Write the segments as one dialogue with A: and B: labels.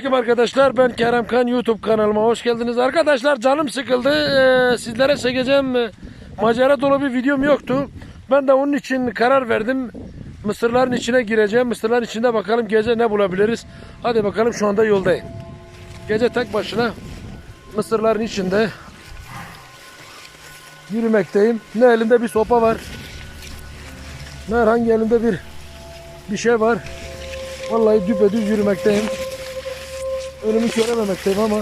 A: Selamünaleyküm arkadaşlar. Ben Kerem Kan YouTube kanalıma hoş geldiniz. Arkadaşlar canım sıkıldı. Ee, sizlere çekeceğim e, macera dolu bir videom yoktu. Ben de onun için karar verdim. Mısırların içine gireceğim. Mısırların içinde bakalım gece ne bulabiliriz. Hadi bakalım şu anda yoldayım. Gece tek başına mısırların içinde yürümekteyim. Ne elimde bir sopa var. Ne herhangi elimde bir bir şey var. Vallahi düpedüz yürümekteyim. Önümü görememekteyim ama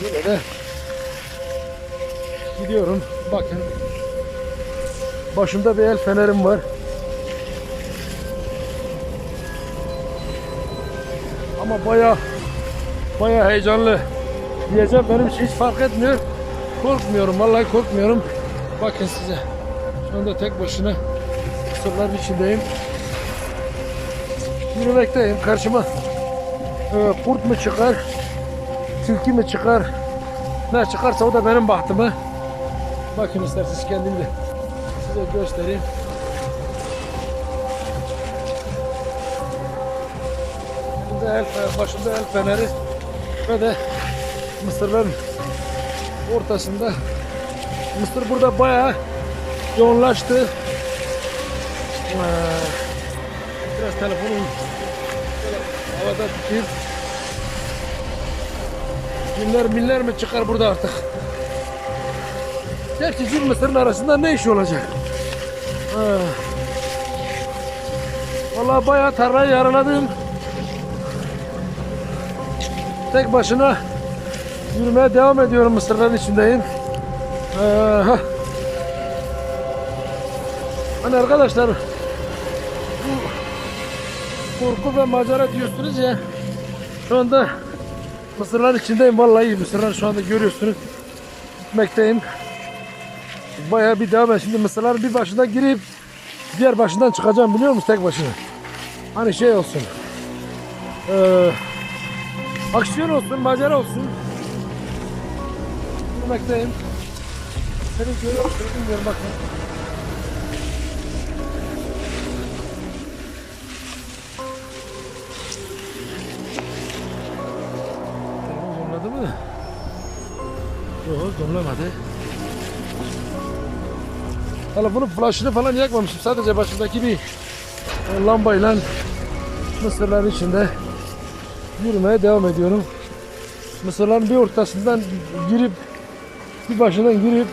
A: yine de gidiyorum. Bakın. Başımda bir el fenerim var. Ama baya baya heyecanlı diyeceğim. Benim hiç fark etmiyor. Korkmuyorum. Vallahi korkmuyorum. Bakın size. Şu anda tek başına sırların içindeyim. Yürümekteyim. Karşıma ee, kurt mu çıkar, tilki mi çıkar, ne çıkarsa o da benim bahtıma. Bakın isterseniz kendim de size göstereyim. Elimde el, başımda el feneri ve de mısırların ortasında. Mısır burada bayağı yoğunlaştı. Ee, Biraz telefonum havada tutayım. Binler binler mi çıkar burada artık? Gerçi Zil Mısır'ın arasında ne iş olacak? Ha. Vallahi bayağı tarlayı yaraladım. Tek başına yürümeye devam ediyorum Mısırların içindeyim. Aha. Hani arkadaşlar korku ve macera diyorsunuz ya. Şu anda Mısırlar içindeyim vallahi Mısırlar şu anda görüyorsunuz. Gitmekteyim. Bayağı bir devam et. Şimdi Mısırlar bir başına girip diğer başından çıkacağım biliyor musun tek başına. Hani şey olsun. Ee, aksiyon olsun, macera olsun. Gitmekteyim. Seni görüyorum, bilmiyorum bakın. Zorladı mı? Yok zorlamadı. Telefonun flaşını falan yakmamışım. Sadece başındaki bir e, lambayla mısırların içinde yürümeye devam ediyorum. Mısırların bir ortasından girip bir başından girip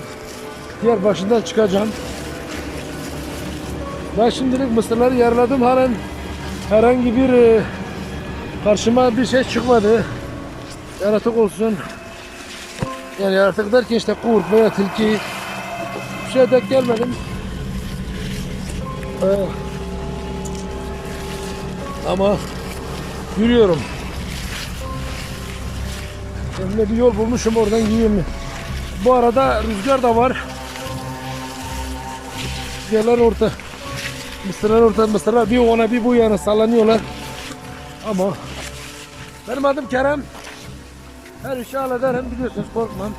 A: diğer başından çıkacağım. Ben şimdilik mısırları yaraladım. Halen herhangi bir e, karşıma bir şey çıkmadı. Yaratık olsun. Yani yaratık derken işte kurt veya tilki bir şeye denk gelmedim. Ee, ama yürüyorum. Kendime bir yol bulmuşum oradan gideyim. Bu arada rüzgar da var. Rüzgarlar orta. Mısırlar orta. Mısırlar bir ona bir bu yana sallanıyorlar. Ama benim adım Kerem. Her işi hallederim biliyorsunuz korkmam.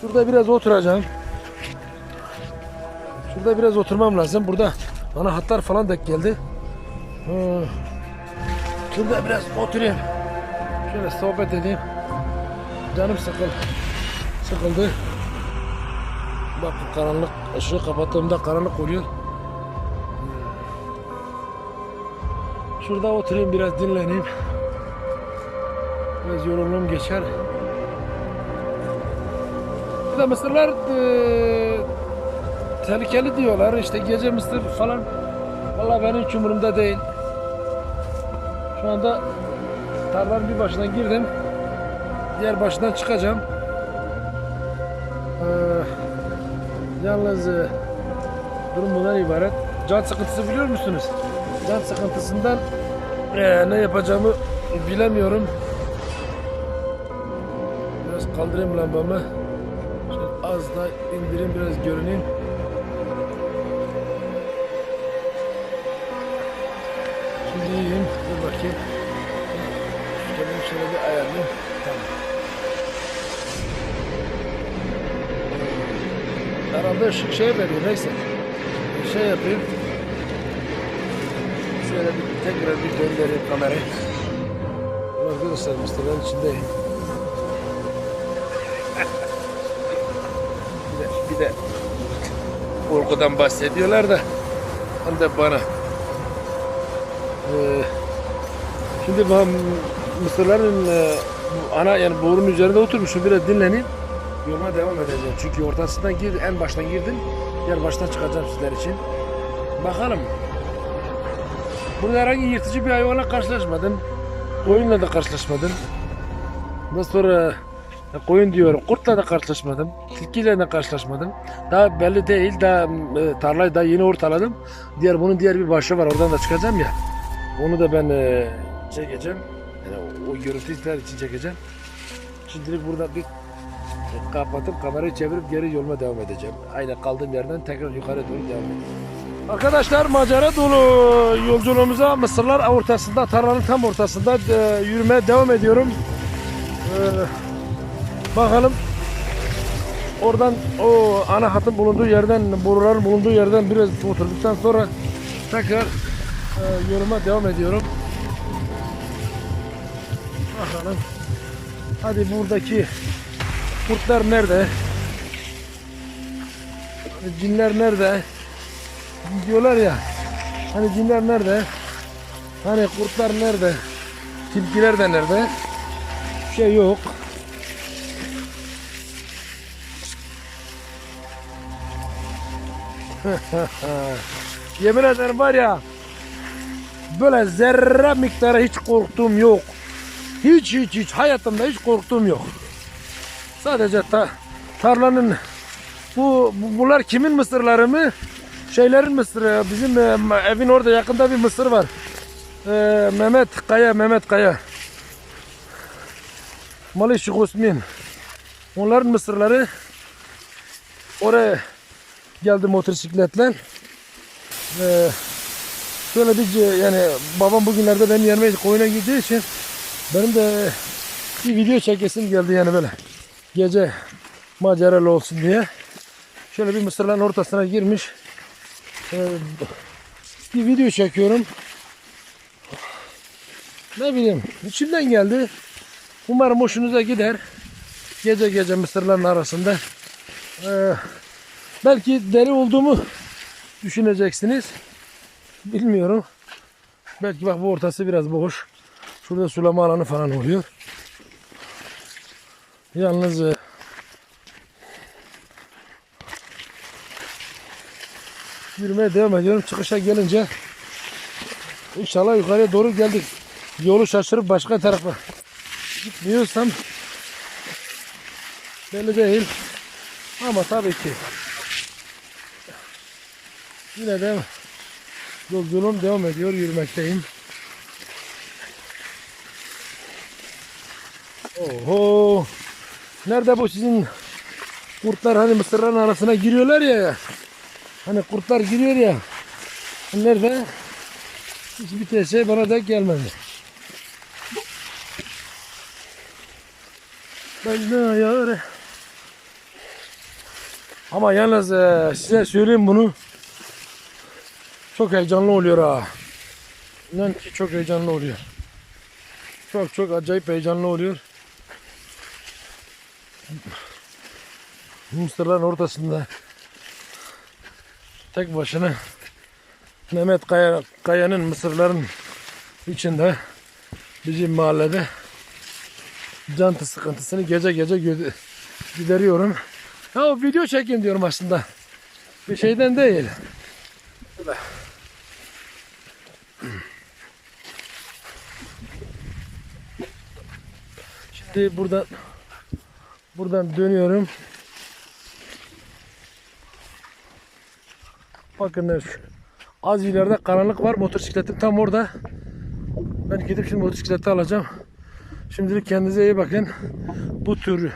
A: Şurada biraz oturacağım. Şurada biraz oturmam lazım. Burada bana hatlar falan denk geldi. Şurada biraz oturayım. Şöyle sohbet edeyim. Canım sıkıldı. Sıkıldı. Bak karanlık ışığı kapattığımda karanlık oluyor. Şurada oturayım biraz dinleneyim. Biraz yorulum geçer. Bir de mısırlar eee, tehlikeli diyorlar. İşte gece mısır falan. Vallahi benim hiç umurumda değil. Şu anda tarlanın bir başına girdim. Diğer başından çıkacağım. Eee, yalnız eee, durum bundan ibaret. Can sıkıntısı biliyor musunuz? Can sıkıntısından eee, ne yapacağımı bilemiyorum. Biraz kaldırayım lambamı. Şöyle az da indireyim biraz görüneyim. Şimdi iyiyim. Dur bakayım. Kendimi şöyle bir ayarlayayım. Tamam. Herhalde ışık şey veriyor neyse. Bir şey yapayım. Şöyle bir tekrar bir döndüreyim kamerayı. Arkadaşlar mısırların içindeyim. bir de, bir de korkudan bahsediyorlar da hem de bana. Ee, şimdi ben mısırların e, ana yani borunun üzerinde oturmuşum biraz dinleneyim. Yoluma devam edeceğim. Çünkü ortasından gir, en baştan girdim. Yer baştan çıkacağım sizler için. Bakalım. Burada herhangi yırtıcı bir hayvanla karşılaşmadım. Koyunla da karşılaşmadım. Ondan sonra koyun diyorum. Kurtla da karşılaşmadım. Tilkiyle de karşılaşmadım. Daha belli değil. Daha e, tarlayı daha yeni ortaladım. Diğer bunun diğer bir başı var. Oradan da çıkacağım ya. Onu da ben e, çekeceğim. Yani o, o görüntüler için çekeceğim. Şimdilik burada bir kapatıp kamerayı çevirip geri yoluma devam edeceğim. Aynen kaldığım yerden tekrar yukarı doğru devam edeceğim. Arkadaşlar macera dolu yolculuğumuza Mısırlar ortasında, tarlanın tam ortasında e, yürümeye devam ediyorum. E, bakalım oradan o ana hatın bulunduğu yerden, boruların bulunduğu yerden biraz oturduktan sonra tekrar e, yoluma devam ediyorum. Bakalım. Hadi buradaki kurtlar nerede? Cinler nerede? Diyorlar ya hani cinler nerede? Hani kurtlar nerede? Tilkiler de nerede? Bir şey yok. Yemin ederim var ya böyle zerre miktarı hiç korktuğum yok. Hiç hiç hiç hayatımda hiç korktuğum yok. Sadece ta, tarlanın bu, bu bunlar kimin mısırları mı? Şeylerin mısırı. Bizim e, evin orada yakında bir mısır var. E, Mehmet Kaya, Mehmet Kaya. Malışık Osmin. Onların mısırları oraya geldi motosikletle. E, şöyle bir yani babam bugünlerde benim yerime koyuna gittiği için benim de bir video çekesim geldi yani böyle gece maceralı olsun diye. Şöyle bir mısırların ortasına girmiş. Bir video çekiyorum. Ne bileyim içimden geldi. Umarım hoşunuza gider. Gece gece mısırların arasında. Ee, belki deli olduğumu düşüneceksiniz. Bilmiyorum. Belki bak bu ortası biraz boş. Şurada sulama alanı falan oluyor. Yalnız yürümeye devam ediyorum. Çıkışa gelince inşallah yukarıya doğru geldik. Yolu şaşırıp başka tarafa gitmiyorsam belli değil. Ama tabii ki yine de yolculuğum devam ediyor. Yürümekteyim. Oho! Nerede bu sizin kurtlar hani mısırların arasına giriyorlar ya. Hani kurtlar giriyor ya. Nerede? Hiçbir tek şey bana da gelmedi. Ben ne yar. Ama yalnız e, size söyleyeyim bunu. Çok heyecanlı oluyor ha. İnan ki çok heyecanlı oluyor. Çok çok acayip heyecanlı oluyor. Mısırların ortasında tek başına Mehmet Kaya, Kaya'nın mısırların içinde bizim mahallede can sıkıntısını gece gece gideriyorum. Ya video çekeyim diyorum aslında. Bir şeyden değil. Şimdi buradan buradan dönüyorum. Bakın. Az ileride karanlık var. Motosikletim tam orada. Ben gidip şimdi motosikleti alacağım. Şimdilik kendinize iyi bakın. Bu tür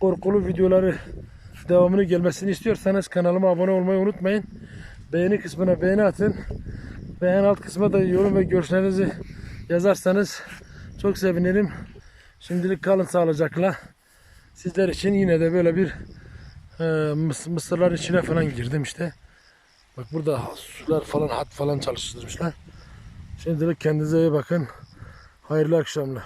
A: korkulu videoları devamını gelmesini istiyorsanız kanalıma abone olmayı unutmayın. Beğeni kısmına beğeni atın. Beğen alt kısma da yorum ve görüşlerinizi yazarsanız çok sevinirim. Şimdilik kalın sağlıcakla. Sizler için yine de böyle bir e, mıs- mısırlar içine falan girdim işte. Bak burada sular falan hat falan çalıştırmışlar. Şimdilik kendinize iyi bakın. Hayırlı akşamlar.